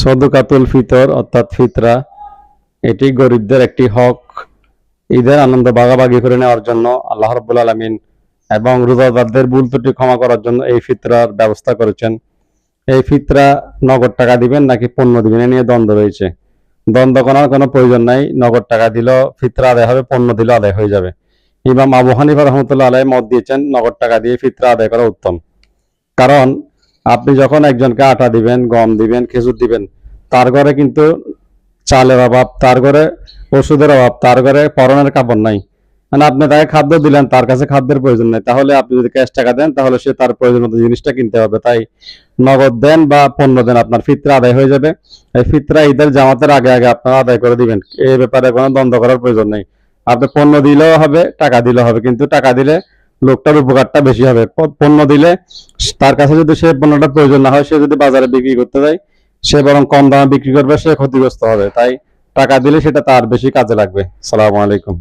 সদকাতুল ফিতর অর্থাৎ ফিতরা, এটি গরিবদের একটি হক। ঈদের আনন্দ ভাগাভাগি করে নেওয়ার জন্য আল্লাহ রব্বুল আলমিন এবং রোজাদারদের ভুল ত্রুটি ক্ষমা করার জন্য এই ফিতরার ব্যবস্থা করেছেন। এই ফিতরা নগদ টাকা দিবেন নাকি পণ্য দিবেন, এ নিয়ে দ্বন্দ্ব রয়েছে। দ্বন্দ্ব করার কোনো প্রয়োজন নাই, নগদ টাকা দিলেও ফিতরা আদায় হবে, পণ্য দিলেও আদায় হয়ে যাবে। ইমাম আবু হানিফা রহমতুল্লাহ আলাই মত দিয়েছেন, নগদ টাকা দিয়ে ফিতরা আদায় করা উত্তম। কারণ আপনি যখন একজনকে আটা দিবেন, গম দিবেন, খেজুর দিবেন, তার ঘরে কিন্তু চালের অভাব, তার ঘরে ওষুধের অভাব, তার ঘরে পরনের কাপড় নাই। মানে আপনি তাকে খাদ্য দিলেন, তার কাছে খাদ্যের প্রয়োজন নেই। তাহলে আপনি যদি ক্যাশ টাকা দেন, তাহলে সে তার প্রয়োজন মতো জিনিসটা কিনতে হবে তাই নগদ দেন বা পণ্য দেন, আপনার ফিতরা আদায় হয়ে যাবে। এই ফিতরা ঈদের জামাতের আগে আগে আপনারা আদায় করে দিবেন। এই ব্যাপারে কোনো দ্বন্দ্ব করার প্রয়োজন নেই। আপনি পণ্য দিলেও হবে, টাকা দিলেও হবে, কিন্তু টাকা দিলে লোকটার উপকারটা বেশি হবে। পণ্য দিলে তার কাছে যদি সে পণ্যটা প্রয়োজন না হয়, সে যদি বাজারে বিক্রি করতে যায়, সে বরং কম দামে বিক্রি করবে, সে ক্ষতিগ্রস্ত হবে। তাই টাকা দিলে সেটা তার বেশি কাজে লাগবে। সালাম আলাইকুম।